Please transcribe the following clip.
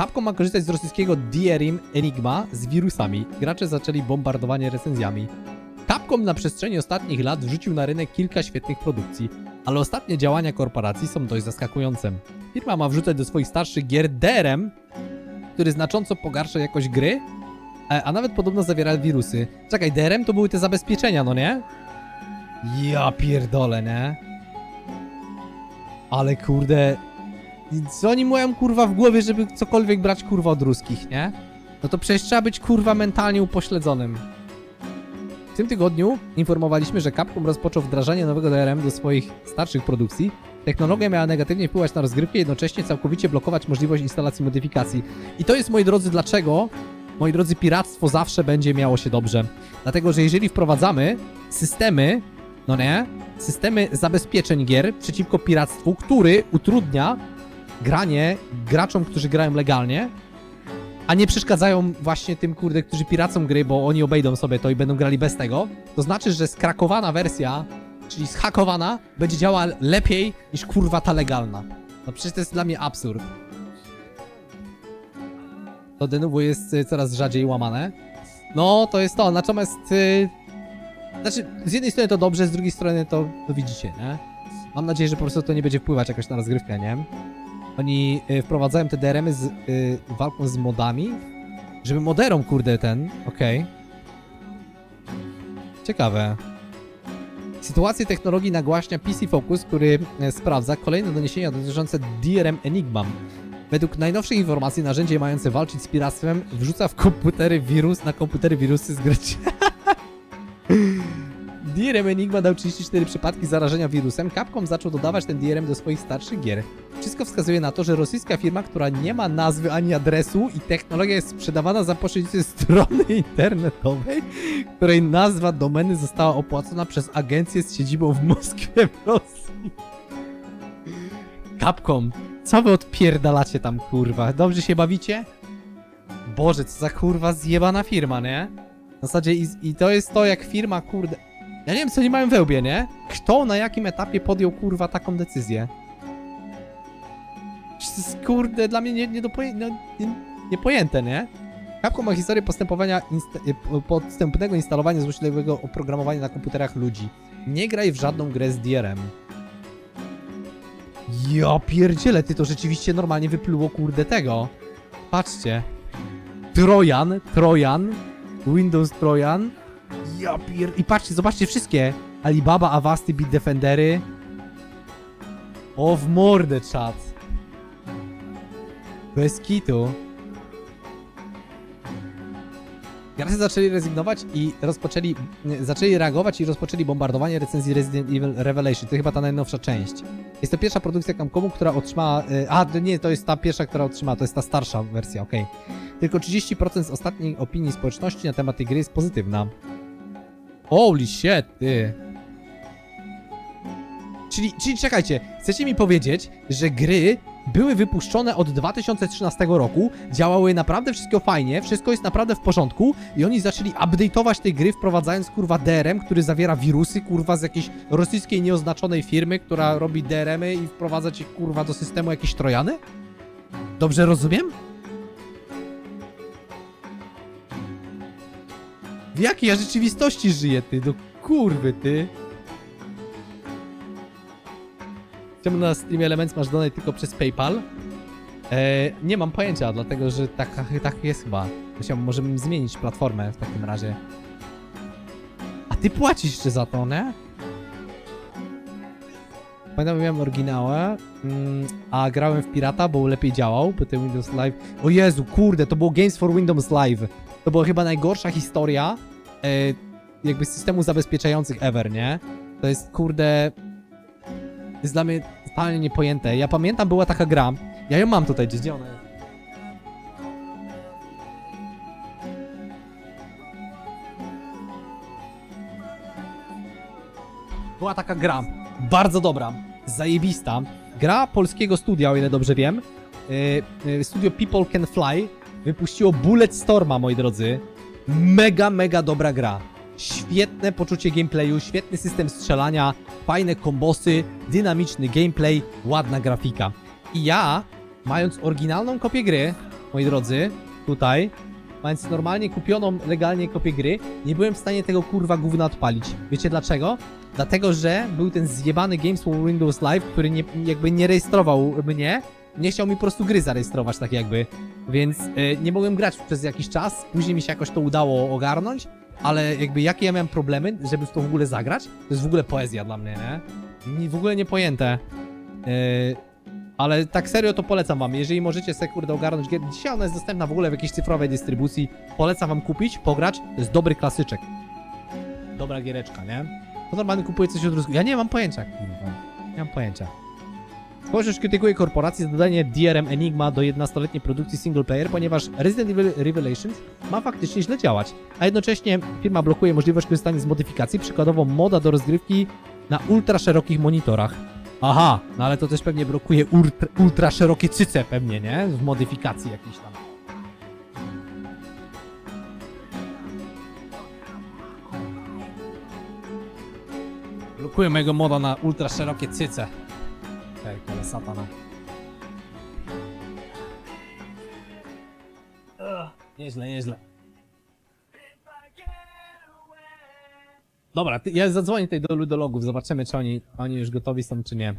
Capcom ma korzystać z rosyjskiego DRM Enigma z wirusami. Gracze zaczęli bombardowanie recenzjami. Capcom na przestrzeni ostatnich lat wrzucił na rynek kilka świetnych produkcji, ale ostatnie działania korporacji są dość zaskakujące. Firma ma wrzucać do swoich starszych gier DRM, który znacząco pogarsza jakość gry, e, a nawet podobno zawiera wirusy. Czekaj, DRM to były te zabezpieczenia, no nie? Ja pierdolę, nie? Ale kurde... Co oni mają kurwa w głowie, żeby cokolwiek brać kurwa od ruskich, nie? No to przecież trzeba być kurwa mentalnie upośledzonym. W tym tygodniu informowaliśmy, że Capcom rozpoczął wdrażanie nowego DRM do swoich starszych produkcji. Technologia miała negatywnie wpływać na rozgrywkę, jednocześnie całkowicie blokować możliwość instalacji modyfikacji. I to jest, moi drodzy, dlaczego, moi drodzy, piractwo zawsze będzie miało się dobrze. Dlatego, że jeżeli wprowadzamy systemy, no nie, systemy zabezpieczeń gier przeciwko piractwu, który utrudnia granie graczom, którzy grają legalnie, a nie przeszkadzają właśnie tym, kurde, którzy piracą gry, bo oni obejdą sobie to i będą grali bez tego, to znaczy, że skrakowana wersja, czyli zhakowana, będzie działała lepiej niż kurwa ta legalna. No przecież to jest dla mnie absurd. To DNW jest y, coraz rzadziej łamane. No, to jest to, natomiast... Y, znaczy, z jednej strony to dobrze, z drugiej strony to, to widzicie, nie? Mam nadzieję, że po prostu to nie będzie wpływać jakoś na rozgrywkę, nie? Oni y, wprowadzają te DRM-y z y, walką z modami, żeby moderom, kurde, ten, okej. Ciekawe. Sytuację technologii nagłaśnia PC Focus, który e, sprawdza kolejne doniesienia dotyczące DRM Enigma. Według najnowszych informacji narzędzie mające walczyć z piractwem wrzuca w komputery wirus na komputery wirusy z gry. DRM Enigma dał 34 przypadki zarażenia wirusem. Capcom zaczął dodawać ten DRM do swoich starszych gier. Wszystko wskazuje na to, że rosyjska firma, która nie ma nazwy ani adresu i technologia jest sprzedawana za pośrednictwem strony internetowej, której nazwa domeny została opłacona przez agencję z siedzibą w Moskwie w Rosji. Capcom, co wy odpierdalacie tam, kurwa? Dobrze się bawicie? Boże, co za kurwa zjebana firma, nie? W zasadzie i, i to jest to, jak firma, kurde... Ja nie wiem, co nie mają we łbie, nie? Kto na jakim etapie podjął, kurwa, taką decyzję? Kurde, dla mnie nie, nie, do poje, no, nie, niepojęte, nie? Capcom ma historię postępowania e, podstępnego instalowania złośliwego oprogramowania na komputerach ludzi. Nie graj w żadną grę z DRM. Ja pierdzielę, ty to rzeczywiście normalnie wypluło kurde tego. Patrzcie. Trojan, Trojan, Windows Trojan. Ja pier... I patrzcie, zobaczcie wszystkie. Alibaba, Avasty, Bitdefendery. O, w mordę, czat. Bez kitu. Gracze zaczęli rezygnować i rozpoczęli, zaczęli reagować i rozpoczęli bombardowanie recenzji Resident Evil Revelation. To chyba ta najnowsza część. Jest to pierwsza produkcja Capcomu, która otrzymała... y, A, nie, to jest ta pierwsza, która otrzymała, to jest ta starsza wersja, okej. Tylko 30% z ostatniej opinii społeczności na temat tej gry jest pozytywna. Holy shit, ty. Czyli, czyli czekajcie, chcecie mi powiedzieć, że gry były wypuszczone od 2013 roku, działały naprawdę wszystko fajnie, wszystko jest naprawdę w porządku i oni zaczęli update'ować tej gry, wprowadzając kurwa DRM, który zawiera wirusy, kurwa z jakiejś rosyjskiej nieoznaczonej firmy, która robi DRM-y i wprowadza ci kurwa do systemu jakieś trojany? Dobrze rozumiem? W jakiej ja rzeczywistości żyję, ty? Do kurwy, ty. Czemu na streamie Elements masz donate tylko przez PayPal? E, nie mam pojęcia, dlatego że tak, tak jest chyba. Musiałbym, możemy zmienić platformę w takim razie. A ty płacisz jeszcze za to, nie? Pamiętam, miałem oryginałę, mm, a grałem w Pirata, bo lepiej działał, bo ten Windows Live... O Jezu, kurde, to było Games for Windows Live. To była chyba najgorsza historia e, jakby systemu zabezpieczających ever, nie? To jest, kurde... Jest dla mnie totalnie niepojęte. Ja pamiętam, była taka gra. Ja ją mam tutaj, gdzieś, gdzie ona jest? Była taka gra. Bardzo dobra. Zajebista. Gra polskiego studia, o ile dobrze wiem. Yy, yy, studio People Can Fly wypuściło Bullet Storma, moi drodzy. Mega, mega dobra gra. Świetne poczucie gameplayu, świetny system strzelania, fajne kombosy, dynamiczny gameplay, ładna grafika. I ja, mając oryginalną kopię gry, moi drodzy, tutaj, mając normalnie kupioną legalnie kopię gry, nie byłem w stanie tego kurwa gówna odpalić. Wiecie dlaczego? Dlatego, że był ten zjebany Games for Windows Live, który nie, jakby nie rejestrował mnie, nie chciał mi po prostu gry zarejestrować tak jakby, więc y, nie mogłem grać przez jakiś czas, później mi się jakoś to udało ogarnąć, ale jakby jakie ja miałem problemy, żeby w to w ogóle zagrać, to jest w ogóle poezja dla mnie, nie? Nie- W ogóle niepojęte. Yy, ale tak serio to polecam wam, jeżeli możecie sobie kurde ogarnąć gier, dzisiaj ona jest dostępna w ogóle w jakiejś cyfrowej dystrybucji, polecam wam kupić, pograć, to jest dobry klasyczek. Dobra giereczka, nie? To normalnie kupuję coś od rusku. Ja nie mam pojęcia. Nie mam pojęcia. Społeczność krytykuje korporację za dodanie DRM Enigma do 11-letniej produkcji single player, ponieważ Resident Evil Revelations ma faktycznie źle działać, a jednocześnie firma blokuje możliwość korzystania z modyfikacji, przykładowo moda do rozgrywki na ultra szerokich monitorach. Aha, no ale to też pewnie blokuje ultra, ultra szerokie cyce pewnie, nie? W modyfikacji jakiejś tam. Blokuje mojego moda na ultra szerokie cyce. Satana. Ugh, Nieźle, nieźle. Dobra, ja zadzwonię tutaj do ludologów, zobaczymy czy oni, oni już gotowi są czy nie.